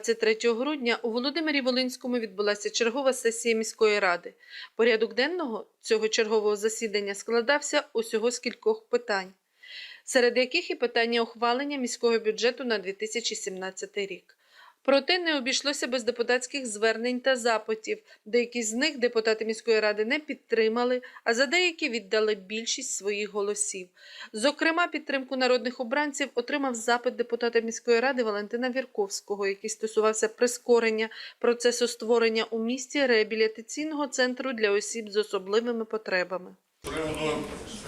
23 грудня у Володимирі Волинському відбулася чергова сесія міської ради. Порядок денного цього чергового засідання складався усього з кількох питань, серед яких і питання ухвалення міського бюджету на 2017 рік. Проте не обійшлося без депутатських звернень та запитів. Деякі з них депутати міської ради не підтримали, а за деякі віддали більшість своїх голосів. Зокрема, підтримку народних обранців отримав запит депутата міської ради Валентина Вірковського, який стосувався прискорення процесу створення у місті реабілітаційного центру для осіб з особливими потребами. Приводу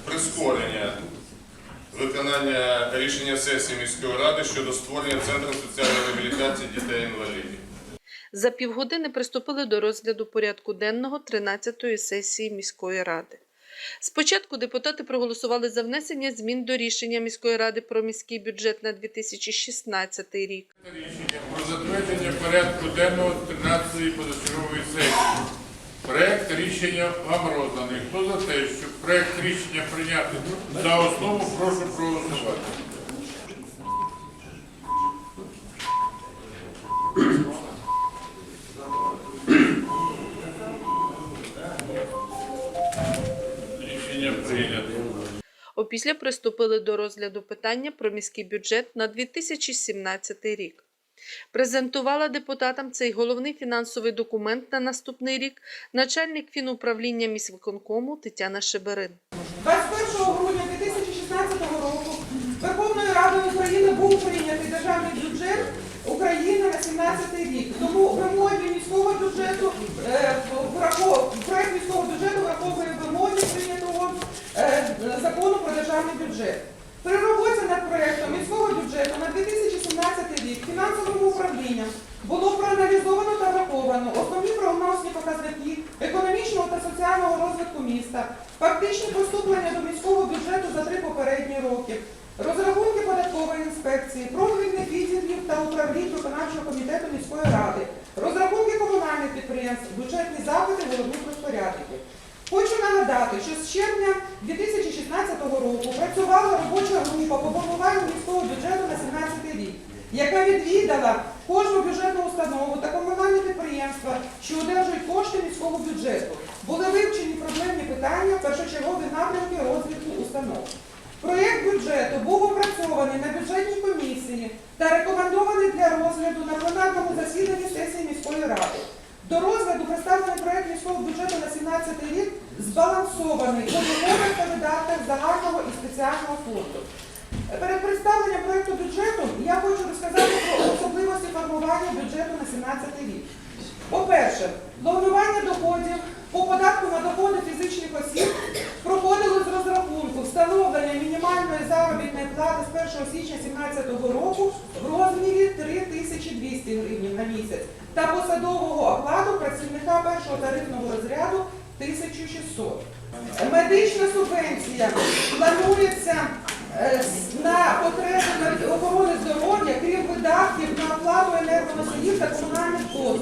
прискорення виконання рішення сесії міської ради щодо створення центру соціальної реабілітації дітей-інвалідів. За півгодини приступили до розгляду порядку денного 13-ї сесії міської ради. Спочатку депутати проголосували за внесення змін до рішення міської ради про міський бюджет на 2016 рік. Рішення про затвердження порядку денного 13-ї позачергової сесії. Проект рішення вам розданий. Хто за те, щоб проект рішення прийняти за основу, прошу проголосувати. Рішення прийнято. Опісля приступили до розгляду питання про міський бюджет на 2017 рік. Презентувала депутатам цей головний фінансовий документ на наступний рік начальник фінуправління міськвиконкому Тетяна Шеберин. 21 грудня 2016 року Верховною Радою України був прийнятий державний бюджет України на 17 рік. Тому вимоги міського бюджету е, проект міського бюджету враховує вимоги прийнятого е, закону про державний бюджет. При роботі над проєктом міського бюджету на 2017 рік фінансовим управлінням було проаналізовано та враховано основні прогнозні показники економічного та соціального розвитку міста, фактичні поступлення до міського бюджету за три попередні роки, розрахунки податкової інспекції, профільних відділів та управлінь виконавчого комітету міської ради, розрахунки комунальних підприємств, бюджетні запити головних розпорядників. Хочу нагадати, що з червня 2016 року працювала робоча група по формуванню міського бюджету на 2017 рік, яка відвідала кожну бюджетну установу та комунальні підприємства, що одержують кошти міського бюджету. Були вивчені проблемні питання, першочергові напрямки розвитку установ. Проєкт бюджету був опрацьований на бюджетній комісії та рекомендований для розгляду на пленарному засіданні сесії міської ради. До розгляду представлений проєкт міського бюджету на 17 рік збалансований у доходах та видатках загального і спеціального фонду. Перед представленням проєкту бюджету я хочу розказати про особливості формування бюджету на 17 рік. По-перше, планування доходів по податку на доходи фізичних осіб проходило з розрахунку встановлення мінімальної заробітної плати з 1 січня 2017 року в розмірі 3200 гривень на місяць та посадового окладу працівника першого тарифного розряду 1600. Медична субвенція планується е, на потреби охорони здоров'я, крім видатків на оплату енергоносіїв та комунальних послуг.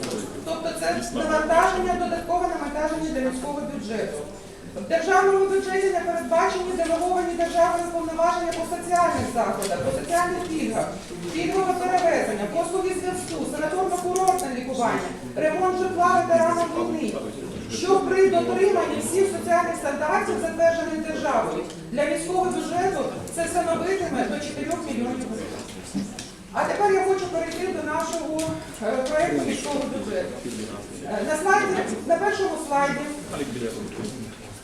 Навантаження, додаткове навантаження для міського бюджету. В державному бюджеті не передбачені делеговані державні повноваження по соціальних заходах, по соціальних пільгах, пільгове перевезення, послуги зв'язку, санаторно-курортне лікування, ремонт житла ветеранам війни, що при дотриманні всіх соціальних стандартів, затверджених державою, для міського бюджету це становитиме до 4 мільйонів гривень. А тепер я хочу перейти до нашого е, проекту міського бюджету. Е, На слайді, на першому слайді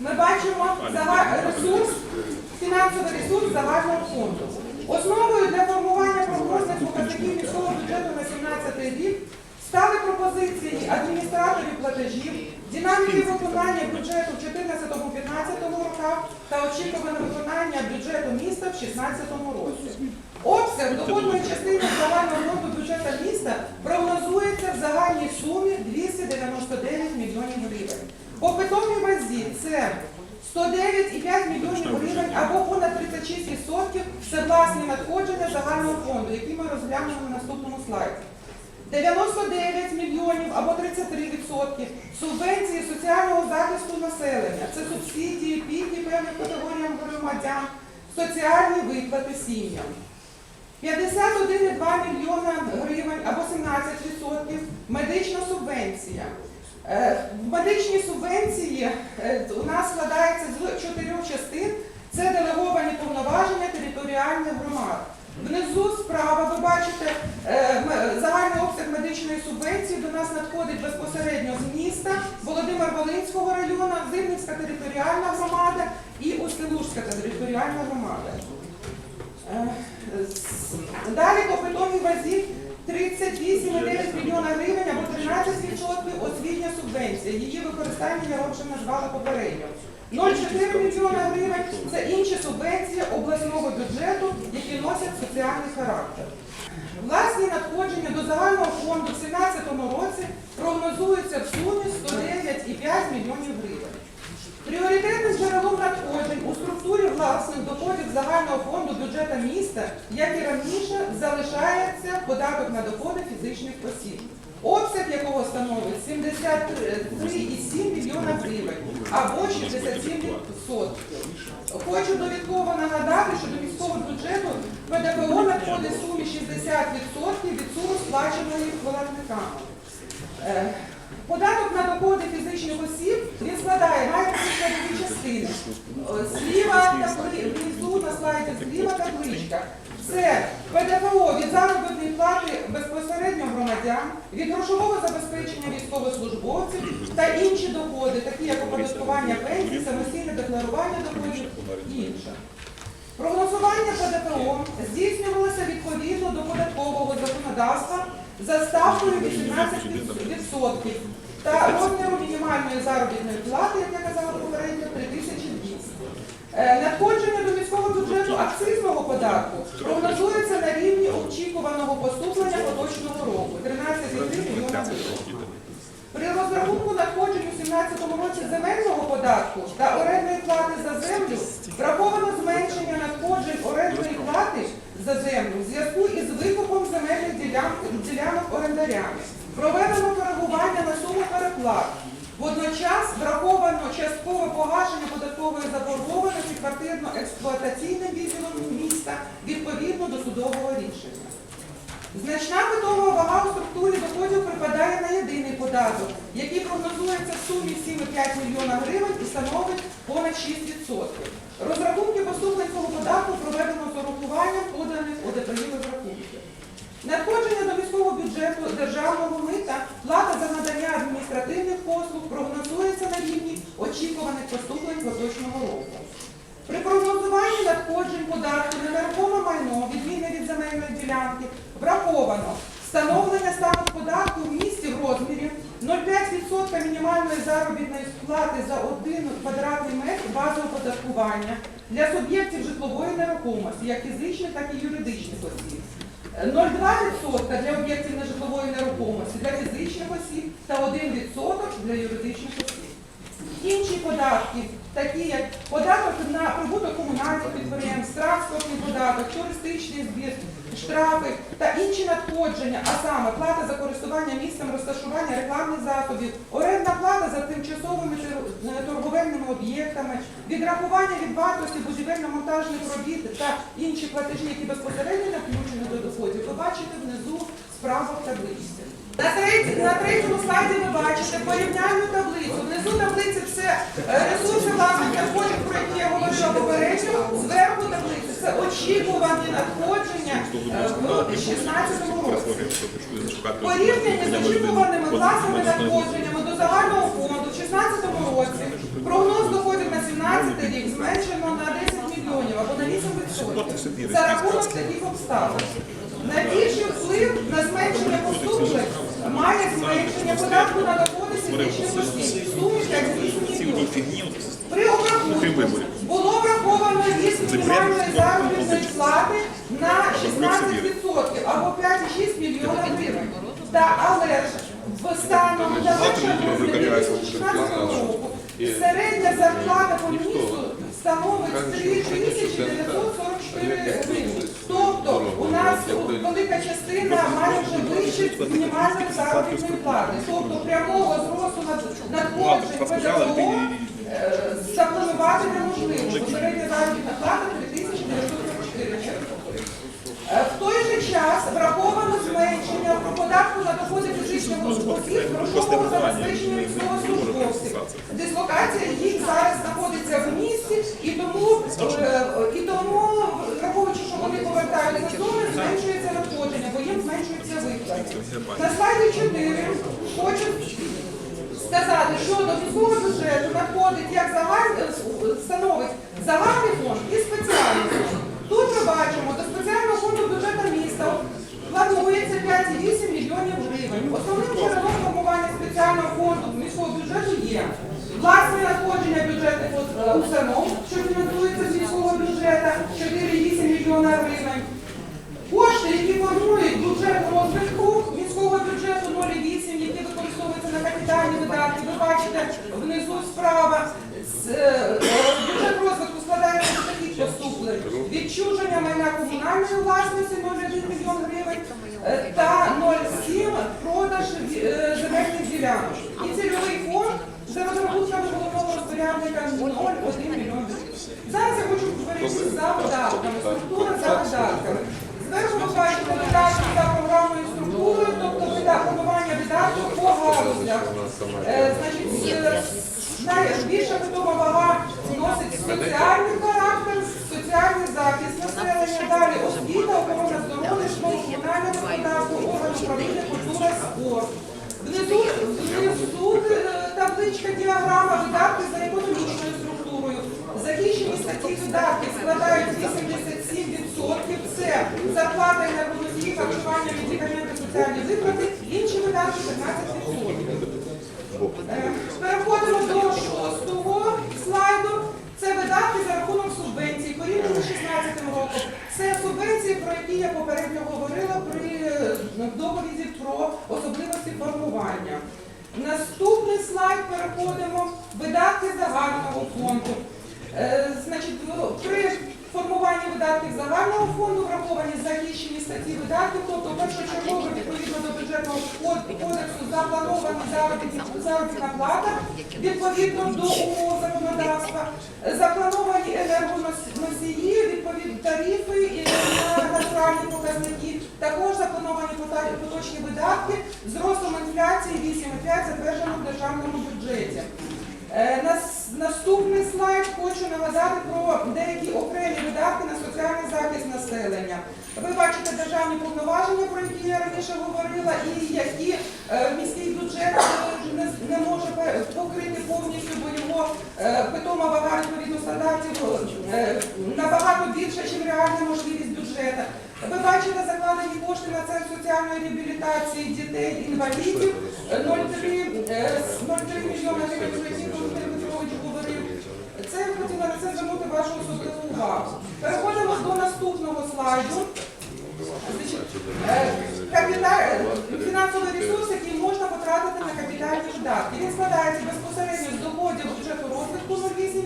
ми бачимо ресурс, фінансовий ресурс загального фонду. Основою для формування прогнозних показників міського бюджету на 2017 рік стали пропозиції адміністраторів платежів, динаміки виконання бюджету в 2014-2015 роках та очікуване виконання бюджету міста в 2016 році. Обсяг доходної частини загального фонду бюджету міста прогнозується в загальній сумі 299 мільйонів гривень. По питомій вазі це 109,5 мільйонів гривень або понад 36% це власні надходження загального фонду, які ми розглянемо на наступному слайді. 99 мільйонів або 33% субвенції соціального захисту населення. Це субсидії, пільги певним категоріям громадян, соціальні виплати сім'ям. 51,2 мільйона гривень або 17% медична субвенція. Е, Медичні субвенції е, у нас складаються з чотирьох частин. Це делеговані повноваження територіальних громад. Внизу справа ви бачите е, загальний обсяг медичної субвенції до нас надходить безпосередньо з міста Володимир Волинського району, Зимницька територіальна громада і Устилужська територіальна громада. Е, Далі по питомій базі 38,9 мільйона гривень або 13% освітня субвенція. Її використання я вам вже назвала попередньо. 0,4 мільйона гривень це інші субвенції обласного бюджету, які носять соціальний характер. Власні надходження до загального фонду в 2017 році прогнозуються в сумі 109,5 мільйонів гривень. Пріоритетним джерелом надходжень у структурі власних доходів загального фонду бюджету міста, як і раніше, залишається податок на доходи фізичних осіб, обсяг якого становить 73,7 мільйона гривень або 67%. Хочу довідково нагадати, що до міського бюджету ПДФО надходить сумі 60% від суми сплаченої платниками. Податок на доходи фізичних осіб він складає складові частини. Е, Зліва внизу на слайді зліва табличка. Це ПДФО від заробітної плати безпосередньо громадян, від грошового забезпечення військовослужбовців та інші доходи, такі як оподаткування пенсій, самостійне декларування доходів і інше. Прогнозування ПДФО здійснювалося відповідно до податкового законодавства за ставкою 18% та розміру мінімальної заробітної плати, як я казала попередньо, 3200. Е, Надходження до міського бюджету акцизного податку прогнозується на рівні очікуваного поступлення поточного року 13,3 мільйона. При розрахунку надходжень у 2017 році земельного податку та орендної плати за землю враховано зменшення надходжень орендної плати за землю в зв'язку ділянок, орендарями. Проведено коригування на суму переплат. Водночас враховано часткове погашення податкової заборгованості квартирно-експлуатаційним відділом міста відповідно до судового рішення. Значна питова вага у структурі доходів припадає на єдиний податок, який прогнозується в сумі 7,5 мільйона гривень і становить понад 6%. Розрахунки цього податку проведено з урахуванням поданих ОДПІ розрахунків. Бюджету державного мита, плата за надання адміністративних послуг прогнозується на рівні очікуваних поступлень поточного року. При прогнозуванні надходжень податку на нерухоме майно, відміни від земельної ділянки, враховано встановлення ставок податку в місті в розмірі 0,5% мінімальної заробітної плати за 1 квадратний метр базового податкування для суб'єктів житлової нерухомості, як фізичних, так і юридичних осіб. 0,2% для об'єктів нежитлової нерухомості для фізичних осіб та 1% для юридичних осіб. Інші податки, такі як податок на прибуток комунальних підприємств, транспортний податок, туристичний збір, штрафи та інші надходження, а саме плата за користування місцем розташування рекламних засобів, орендна плата за тимчасовими е, торговельними об'єктами, відрахування від вартості будівельно-монтажних робіт та інші платежі, які безпосередньо включені до ви бачите внизу справа в таблиці. На, треть- на третьому слайді ви бачите порівняльну таблицю. Внизу таблиці це е, ресурси власних надходжень, про які я говорила попередньо. Зверху таблиці це очікувані надходження е, в 2016 році. Порівняння з очікуваними власними надходженнями до загального фонду в 2016 році прогноз доходів на 2017 рік зменшено на 10 мільйонів або на 8% за рахунок таких обставин. Найбільший вплив на зменшення поступлень має зменшення податку на доходи фізичних осіб сумі 5,8 мільйонів. При обрахунку було враховано ріст мінімальної заробітної плати на 16% або 5,6 мільйона гривень. Та але ж в станом на 1 грудня 2016 року середня зарплата по місту становить 3944 гривні. Тобто у нас велика частина має вже вище мінімальних заробітних плати. Тобто прямого зросту надходжень ПДФО е, запланувати неможливо. Середня заробітна плата 3944 е, В той же час враховано зменшення податку на доходи фізичного осіб грошового забезпечення військовослужбовців. Дислокація їх зараз знаходиться в місті і тому, е, і тому враховуючи, що вони повертаються зони, зменшується надходження, бо їм зменшується виплати. На слайді 4 хочу сказати, що до міського бюджету надходить як загальний становить загальний фонд і спеціальний фонд. Тут ми бачимо, до спеціального фонду бюджету міста планується 5,8 мільйонів гривень. Основним джерелом формування спеціального фонду міського бюджету є власне надходження бюджетних е, установ, що фінансується з міського бюджету 4,8 мільйона. Кошти, які формують бюджет розвитку міського бюджету 0,8, які використовуються на капітальні видатки, ви бачите внизу справа. Е, Бюджет розвитку складається з таких поступлень. Відчуження майна комунальної власності 0,1 мільйон гривень е, та 0,7 продаж е, земельних ділянок. І цільовий фонд за розрахунками головного розпорядника 0,1 мільйон гривень. Зараз я хочу перейти за видатками. Структура за видатками. Зверху ви бачите видатки за програмою і структурою, тобто вида- формування видатків по галузях. Е, Значить, е, найбільша питома вага носить соціальний характер, соціальний захист населення, далі освіта, охорона здоров'я, школа, комунальне господарство, орган управління, культура, спорт. Внизу, внизу е, табличка діаграма видатки за економічною структурою. Захищені статті видатків складають 87%. Це зарплата і енергоносії, харчування, медикаменти, соціальні виплати, інші видатки 15%. Е, Переходимо до шостого слайду. Це видатки за рахунок субвенцій. Порівняно з 16 роком. Це субвенції, про які я попередньо говорила при е, доповіді про особливості формування. Наступний слайд переходимо. Видатки загального фонду. Е, Значить, в- при формуванні видатків загального фонду враховані захищені статті видатків, тобто першочергово відповідно до бюджетного кодексу запланована заробітна плата відповідно до умов законодавства, заплановані енергоносії, відповідні тарифи і на натуральні показники, також заплановані поточні видатки з ростом інфляції 8,5 затверджено в державному бюджеті. Е, Наступний слайд хочу нагадати про деякі окремі видатки на соціальний захист населення. Ви бачите державні повноваження, про які я раніше говорила, і які е, міський бюджет е, не, може покрити повністю, бо його е, питома вага відповідно стандартів набагато більша, ніж реальна можливість бюджету. Ви бачите закладені кошти на центр соціальної реабілітації дітей-інвалідів 0,3 е, 0,3 мільйона гривень, я хотіла на це звернути вашу особливу увагу. Переходимо до наступного слайду. Е, фінансовий ресурс, який можна потратити на капітальні видатки. Він складається безпосередньо з доходів бюджету розвитку 0,8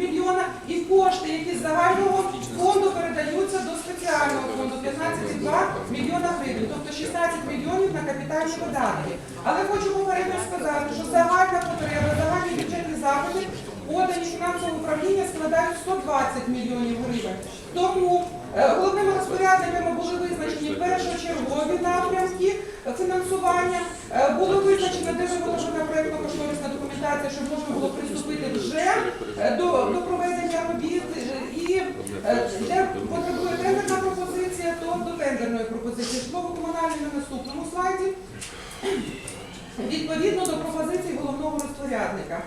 мільйона і кошти, які з загального фонду передаються до спеціального фонду 15,2 мільйона гривень, тобто 16 мільйонів на капітальні видатки. Але хочу попередньо сказати, що загальна потреба, загальні бюджетні заходи подані фінансового управління складають 120 мільйонів гривень. Тому е, головними розпорядниками були визначені першочергові напрямки фінансування. Е, Було визначено, де проєктно-кошторисна документація, щоб можна було приступити вже е, до, до проведення робіт. І де потребує тендерна пропозиція, то до тендерної пропозиції. Житлово-комунальне на наступному слайді. Відповідно до пропозицій головного розпорядника.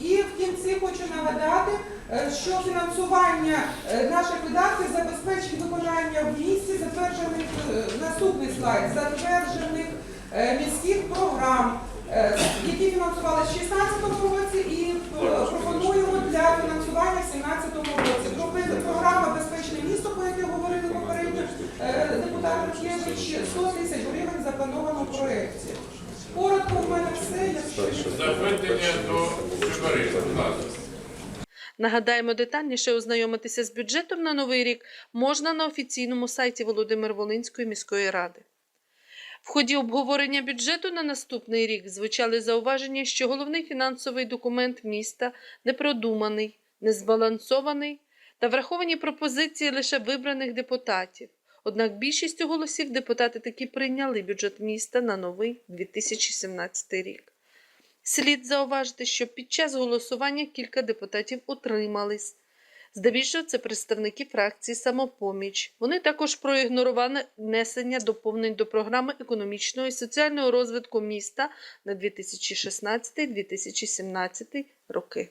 І в кінці хочу нагадати, е, що фінансування е, наших видатків забезпечить виконання в місті затверджених е, наступний слайд, затверджених міських програм, які фінансувалися в 2016 році і пропонуємо для фінансування в 2017 році. Програма Безпечне місто, про яке говорили попередньо депутат Рухевич, 100 тисяч гривень заплановано в проєкті. Коротко мене все. Якщо Запитання до Чебари. Нагадаємо, детальніше ознайомитися з бюджетом на новий рік можна на офіційному сайті Володимир-Волинської міської ради. В ході обговорення бюджету на наступний рік звучали зауваження, що головний фінансовий документ міста непродуманий, незбалансований та враховані пропозиції лише вибраних депутатів. Однак більшістю голосів депутати таки прийняли бюджет міста на новий 2017 рік. Слід зауважити, що під час голосування кілька депутатів утримались. Здебільшого це представники фракції самопоміч. Вони також проігнорували внесення доповнень до програми економічного і соціального розвитку міста на 2016-2017 роки.